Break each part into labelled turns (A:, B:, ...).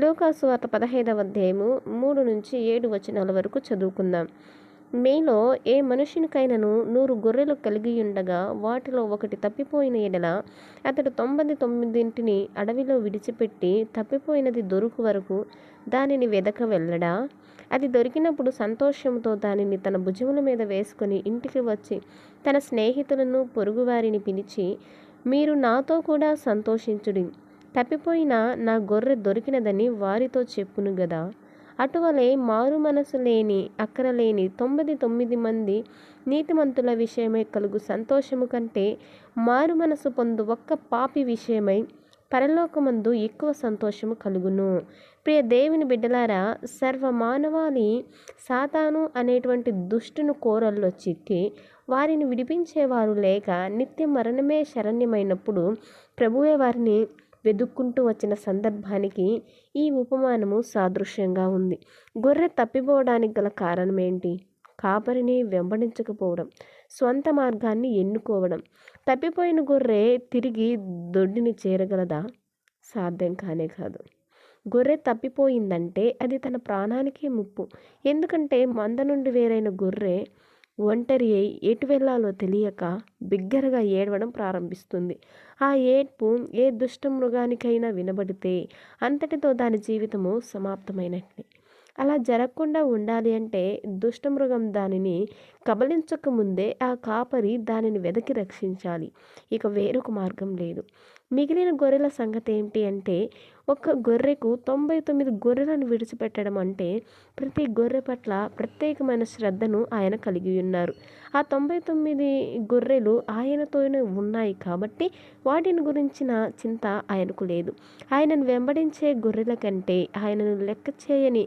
A: లూకాసు వార్త పదహైదవ అధ్యాయము మూడు నుంచి ఏడు వచనాల వరకు చదువుకుందాం. మీలో ఏ మనుషునికైనను నూరు గొర్రెలు కలిగి ఉండగా వాటిలో ఒకటి తప్పిపోయిన ఎడల అతడు తొంభై తొమ్మిదింటిని అడవిలో విడిచిపెట్టి తప్పిపోయినది దొరుకు వరకు దానిని వెదక వెళ్ళడా? అది దొరికినప్పుడు సంతోషంతో దానిని తన భుజముల మీద వేసుకొని ఇంటికి వచ్చి తన స్నేహితులను పొరుగువారిని పిలిచి మీరు నాతో కూడా సంతోషించుడి. తప్పిపోయిన నా గొర్రె దొరికినదని వారితో చెప్పును గదా. అటువలే మారు మనసు లేని అక్కరలేని తొమ్మిది తొమ్మిది మంది నీతిమంతుల విషయమై కలుగు సంతోషము కంటే మారు మనసు పొందు ఒక్క పాపి విషయమై పరలోకమందు ఎక్కువ సంతోషము కలుగును. ప్రియ దేవుని బిడ్డలారా సర్వ మానవాళి సాతాను అనేటువంటి దుష్టును కోరల్లో చిక్కి వారిని విడిపించేవారు లేక నిత్య మరణమే శరణ్యమైనప్పుడు ప్రభువే వారిని వెదుక్కుంటూ వచ్చిన సందర్భానికి ఈ ఉపమానము సాదృశ్యంగా ఉంది. గొర్రె తప్పిపోవడానికి గల కారణం ఏంటి కాపరిని వెంబడించకపోవడం స్వంత మార్గాన్ని ఎన్నుకోవడం. తప్పిపోయిన గొర్రె తిరిగి దొడ్డిని చేరగలదా? సాధ్యం కానే కాదు. గొర్రె తప్పిపోయిందంటే అది తన ప్రాణానికే ముప్పు. ఎందుకంటే మంద నుండి వేరైన గొర్రె ఒంటరి అయి ఎటు వెళ్ళాలో తెలియక బిగ్గరగా ఏడవడం ప్రారంభిస్తుంది. ఆ ఏడ్పు ఏ దుష్ట మృగానికైనా వినబడితే అంతటితో దాని జీవితము సమాప్తమైనట్లే. అలా జరగకుండా ఉండాలి అంటే దుష్టమృగం దానిని కబలించక ముందే ఆ కాపరి దానిని వెదకి రక్షించాలి. ఇక వేరొక మార్గం లేదు. మిగిలిన గొర్రెల సంగతి ఏంటి అంటే ఒక గొర్రెకు తొంభై తొమ్మిది గొర్రెలను విడిచిపెట్టడం అంటే ప్రతి గొర్రె పట్ల ప్రత్యేకమైన శ్రద్ధను ఆయన కలిగి ఉన్నారు. ఆ తొంభై తొమ్మిది గొర్రెలు ఆయనతోనే ఉన్నాయి కాబట్టి వాటిని గురించిన చింత ఆయనకు లేదు. ఆయనను వెంబడించే గొర్రెల కంటే ఆయనను లెక్క చేయని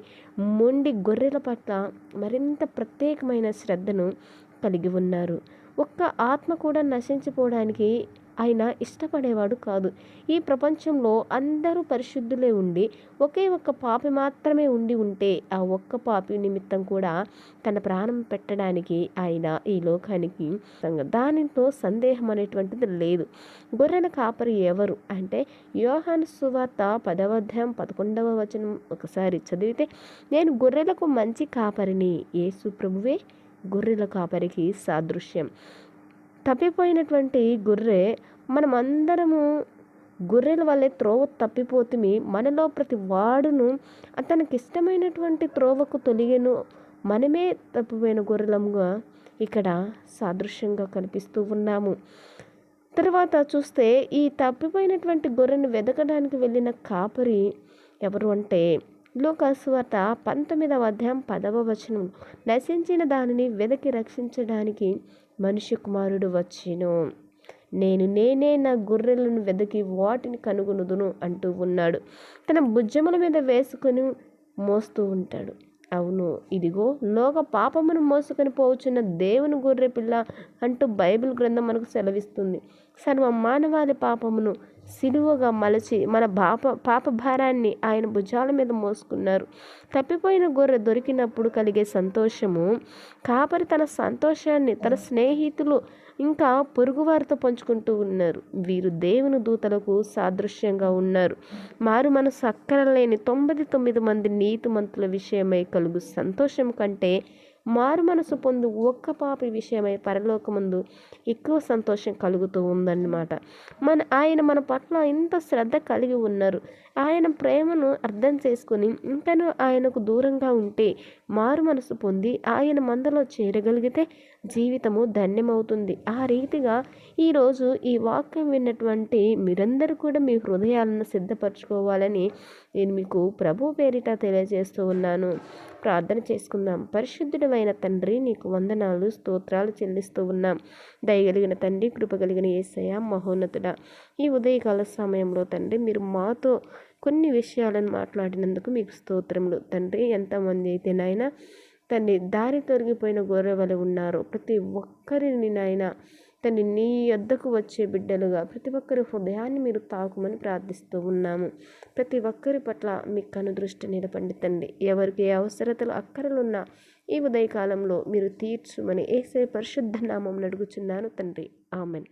A: మొండి గొర్రెల పట్ల మరింత ప్రత్యేకమైన శ్రద్ధను కలిగి ఉన్నారు. ఒక్క ఆత్మ కూడా నశించిపోవడానికి ఆయన ఇష్టపడేవాడు కాదు. ఈ ప్రపంచంలో అందరూ పరిశుద్ధులే ఉండి ఒకే ఒక్క పాపి మాత్రమే ఉండి ఉంటే ఆ ఒక్క పాపి నిమిత్తం కూడా తన ప్రాణం పెట్టడానికి ఆయన ఈ లోకానికి దానితో సందేహం అనేటువంటిది లేదు. గొర్రెల కాపరి ఎవరు అంటే యోహాను సువార్త పదవ అధ్యాయం పదకొండవ వచనం ఒకసారి చదివితే నేను గొర్రెలకు మంచి కాపరిని యేసు ప్రభువే గొర్రెల కాపరికి సాదృశ్యం. తప్పిపోయినటువంటి గొర్రె మనమందరము గొర్రెల వల్లే త్రోవ తప్పిపోతుంది మనలో ప్రతి వాడును అతనికి ఇష్టమైనటువంటి త్రోవకు తొలిగేను. మనమే తప్పిపోయిన గొర్రెలముగా ఇక్కడ సాదృశ్యంగా కనిపిస్తూ ఉన్నాము. తర్వాత చూస్తే ఈ తప్పిపోయినటువంటి గొర్రెను వెతకడానికి వెళ్ళిన కాపరి ఎవరు అంటే లోకాసువార్త పంతొమ్మిదవ అధ్యాయం పదవ వచనం. నశించిన దానిని వెదకి రక్షించడానికి మనుష్య కుమారుడు వచ్చెను. నేను నేనే నా గొర్రెలను వెదకి వాటిని కనుగొనుదును అంటూ ఉన్నాడు. తన భుజముల మీద వేసుకొని మోస్తూ ఉంటాడు. అవును ఇదిగో లోక పాపమును మోసుకొని పోవచ్చున్న దేవుని గొర్రె పిల్ల అంటూ బైబిల్ గ్రంథం మనకు సెలవిస్తుంది. సర్వ మానవాళి పాపమును సిలువగా మలచి మన పాప పాప భారాన్ని ఆయన భుజాల మీద మోసుకున్నారు. తప్పిపోయిన గొర్రె దొరికినప్పుడు కలిగే సంతోషము కాపరి తన సంతోషాన్ని తన స్నేహితులు ఇంకా పొరుగువారితో పంచుకుంటూ ఉన్నారు. వీరు దేవుని దూతలకు సాదృశ్యంగా ఉన్నారు. మారు మనసు అక్కరలేని తొంభై తొమ్మిది మంది నీతిమంతుల విషయమై కలుగు సంతోషం కంటే మారు మనసు పొందు ఒక్క పాపి విషయమై పరలోకముందు ఎక్కువ సంతోషం కలుగుతూ ఉందన్నమాట. మన ఆయన మన పట్ల ఇంత శ్రద్ధ కలిగి ఉన్నారు. ఆయన ప్రేమను అర్థం చేసుకుని ఇంకను ఆయనకు దూరంగా ఉంటే మారు మనసు పొంది ఆయన మందలో చేరగలిగితే జీవితము ధన్యమవుతుంది. ఆ రీతిగా ఈరోజు ఈ వాక్యం విన్నటువంటి మీరందరూ కూడా మీ హృదయాలను సిద్ధపరచుకోవాలని నేను మీకు ప్రభు పేరిట తెలియజేస్తూ ఉన్నాను. ప్రార్థన చేసుకుందాం. పరిశుద్ధుడమైన తండ్రి నీకు వందనాలు స్తోత్రాలు చెల్లిస్తూ ఉన్నాం. దయగలిగిన తండ్రి కృపగలిగిన ఏసయ మహోన్నతుడ. ఈ ఉదయకాల సమయంలో తండ్రి మీరు మాతో కొన్ని విషయాలను మాట్లాడినందుకు మీకు స్తోత్రములు. తండ్రి ఎంతమంది అయితే నాయన తండ్రి దారి తొలగిపోయిన గొర్రె వలె ఉన్నారు. ప్రతి ఒక్కరిని నాయన తను నీ వద్దకు వచ్చే బిడ్డలుగా ప్రతి ఒక్కరి హృదయాన్ని మీరు తాకుమని ప్రార్థిస్తూ ఉన్నాము. ప్రతి ఒక్కరి పట్ల మీ కనుదృష్టి నిలపండి తండ్రి. ఎవరికి ఏ అవసరతలు అక్కరలున్నా ఈ ఉదయకాలంలో మీరు తీర్చుమని ఏసే పరిశుద్ధ నామం అడుగుచున్నాను తండ్రి. ఆమెన్.